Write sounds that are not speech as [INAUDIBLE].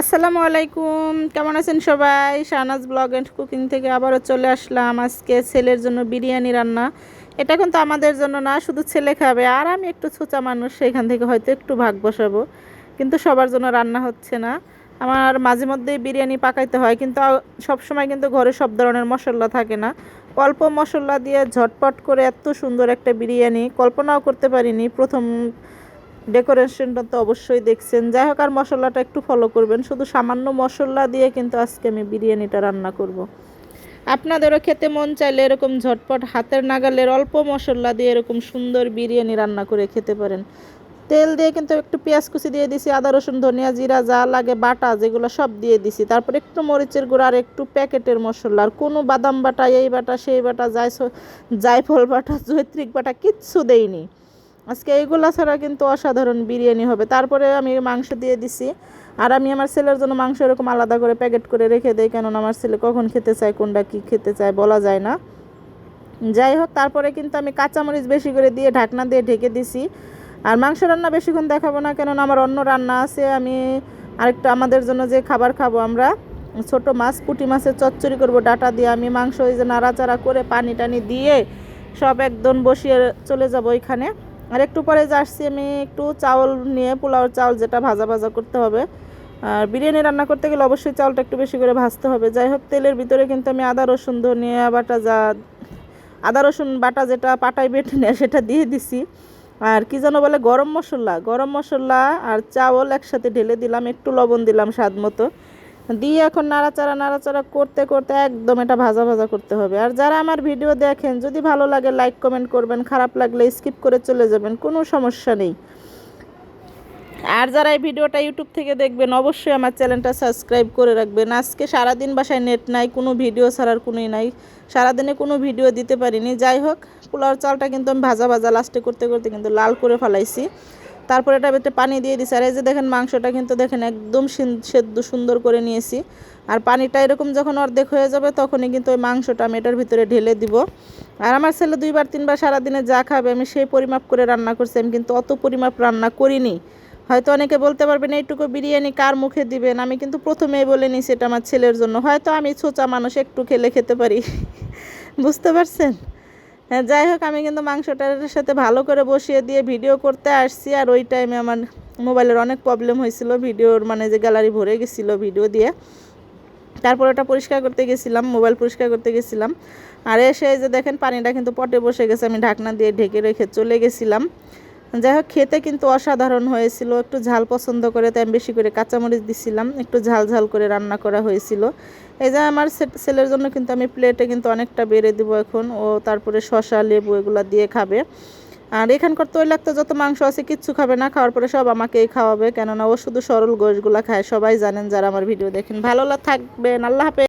আসসালামু আলাইকুম। কেমন আছেন সবাই? শাহনাজ ব্লগ অ্যান্ড কুকিং থেকে আবারও চলে আসলাম আজকে ছেলের জন্য বিরিয়ানি রান্না। এটা কিন্তু আমাদের জন্য না, শুধু ছেলে খাবে আর আমি একটু ছোচা মানুষ, সেখান থেকে হয়তো একটু ভাগ বসাবো। কিন্তু সবার জন্য রান্না হচ্ছে না। আমার মাঝে মধ্যেই বিরিয়ানি পাকাইতে হয়, কিন্তু সব সময় কিন্তু ঘরে সব ধরনের মশলা থাকে না। অল্প মশলা দিয়ে ঝটপট করে এত সুন্দর একটা বিরিয়ানি, কল্পনাও করতে পারিনি প্রথম ডেকোরেশনটা তো অবশ্যই দেখছেন। যাই হোক, আর মশলাটা একটু ফলো করবেন। শুধু সামান্য মশলা দিয়ে কিন্তু আজকে আমি বিরিয়ানিটা রান্না করব। আপনাদেরও খেতে মন চাইলে এরকম ঝটপট হাতের নাগালের অল্প মশলা দিয়ে এরকম সুন্দর বিরিয়ানি রান্না করে খেতে পারেন। তেল দিয়ে কিন্তু একটু পেঁয়াজ কুচি দিয়ে দিছি, আদা, রসুন, ধনিয়া, জিরা, যা লাগে, বাটা, যেগুলো সব দিয়ে দিছি। তারপর একটু মরিচের গুঁড়া আর একটু প্যাকেটের মশলা। আর কোনো বাদাম বাটা, এই বাটা, সেই বাটা জায়ফল বাটা জৈত্রিক বাটা কিচ্ছু দেইনি। আজকে এইগুলো ছাড়া কিন্তু অসাধারণ বিরিয়ানি হবে। তারপরে আমি মাংস দিয়ে দিছি। আর আমি আমার ছেলের জন্য মাংস এরকম আলাদা করে প্যাকেট করে রেখে দেই, কেননা আমার ছেলে কখন খেতে চায়, কোনটা কী খেতে চায়, বলা যায় না। যাই হোক, তারপরে কিন্তু আমি কাঁচামরিচ বেশি করে দিয়ে ঢাকনা দিয়ে ঢেকে দিছি। আর মাংস রান্না বেশিক্ষণ দেখাবো না, কেননা আমার অন্য রান্না আছে। আমি আরেকটা আমাদের জন্য যে খাবার খাব আমরা, ছোট মাছ, পুঁটি মাছের চচ্চড়ি করব, ডাটা দিয়ে আমি মাংস ওই যে নাড়াচাড়া করে পানি টানি দিয়ে সব একদম বসিয়ে চলে যাব ওইখানে। আর একটু পরে যে আসছি আমি একটু চাউল নিয়ে, পোলাওর চাউল যেটা ভাজা ভাজা করতে হবে। আর বিরিয়ানি রান্না করতে গেলে অবশ্যই চাউলটা একটু বেশি করে ভাজতে হবে। যাই হোক, তেলের ভিতরে কিন্তু আমি আদা, রসুন ধনিয়া বাটা যা, আদা, রসুন বাটা যেটা পাটায় বেটে নেয় সেটা দিয়ে দিছি। আর কি যেন বলে, গরম মশলা গরম মশলা আর চাউল একসাথে ঢেলে দিলাম, একটু লবণ দিলাম স্বাদ মতো। দিয়ে এখন নাড়াচাড়া নাড়াচাড়া করতে করতে একদম এটা ভাজা ভাজা করতে হবে। আর যারা আমার ভিডিও দেখেন, যদি ভালো লাগে লাইক কমেন্ট করবেন, খারাপ লাগলে স্কিপ করে চলে যাবেন, কোনো সমস্যা নেই। আর যারা এই ভিডিওটা ইউটিউব থেকে দেখবেন, অবশ্যই আমার চ্যানেলটা সাবস্ক্রাইব করে রাখবেন। আজকে সারাদিন বাসায় নেট নাই, কোনো ভিডিও ছাড়ার কোনোই নাই। সারাদিনে কোনো ভিডিও দিতে পারিনি। যাই হোক, পোলাওর চালটা কিন্তু আমি ভাজা ভাজা লাস্টে করতে করতে কিন্তু লাল করে ফেলাইছি। তারপরে এটা একটু পানি দিয়ে দিছি। আর এই যে দেখেন মাংসটা কিন্তু দেখেন একদম সেদ্ধ সুন্দর করে নিয়েছি। আর পানিটা এরকম যখন অর্ধেক হয়ে যাবে তখনই কিন্তু ওই মাংসটা আমি এটার ভিতরে ঢেলে দিব। আর আমার ছেলে দুইবার, তিনবার সারাদিনে যা খাবে আমি সেই পরিমাপ করে রান্না করছি। আমি কিন্তু অত পরিমাপ রান্না করিনি। হয়তো অনেকে বলতে পারবেন এইটুকু বিরিয়ানি কার মুখে দিবেন? আমি কিন্তু প্রথমেই বলে নিই সেটা আমার ছেলের জন্য। হয়তো আমি ছোচা মানুষ, একটু খেলে খেতে পারি। [LAUGHS] বুঝতে পারছেন? যাই হোক, আমি কিন্তু মাংসটার সাথে ভালো করে বসিয়ে দিয়ে ভিডিও করতে আসছি। আর ওই টাইমে আমার মোবাইলের অনেক প্রবলেম হয়েছিল। ভিডিওর মানে যে গ্যালারি ভরে গেছিল ভিডিও দিয়ে। তারপর ওটা পরিষ্কার করতে গেছিলাম মোবাইল পরিষ্কার করতে গেছিলাম। আর এসে যে দেখেন, পানিটা কিন্তু পটে বসে গেছে। আমি ঢাকনা দিয়ে ঢেকে রেখে চলে গেছিলাম। যাই হোক খেতে কিন্তু অসাধারণ হয়েছিল। একটু ঝাল পছন্দ করে তাই আমি বেশি করে কাঁচামরিচ দিছিলাম। একটু ঝাল ঝাল করে রান্না করা হয়েছিল। এই যে আমার ছেলের জন্য কিন্তু আমি প্লেটে কিন্তু অনেকটা বেড়ে দিব এখন। ও তারপরে শশা লেবু এগুলো দিয়ে খাবে। আর এখানকার তৈলাক্ত যত মাংস আছে কিচ্ছু খাবে না, খাওয়ার পরে সব আমাকেই খাওয়াবে। কেননা ও শুধু সরল গোশগুলো খায়। সবাই জানেন যারা আমার ভিডিও দেখেন। ভালো থাকবেন। আল্লাহ হাফেজ।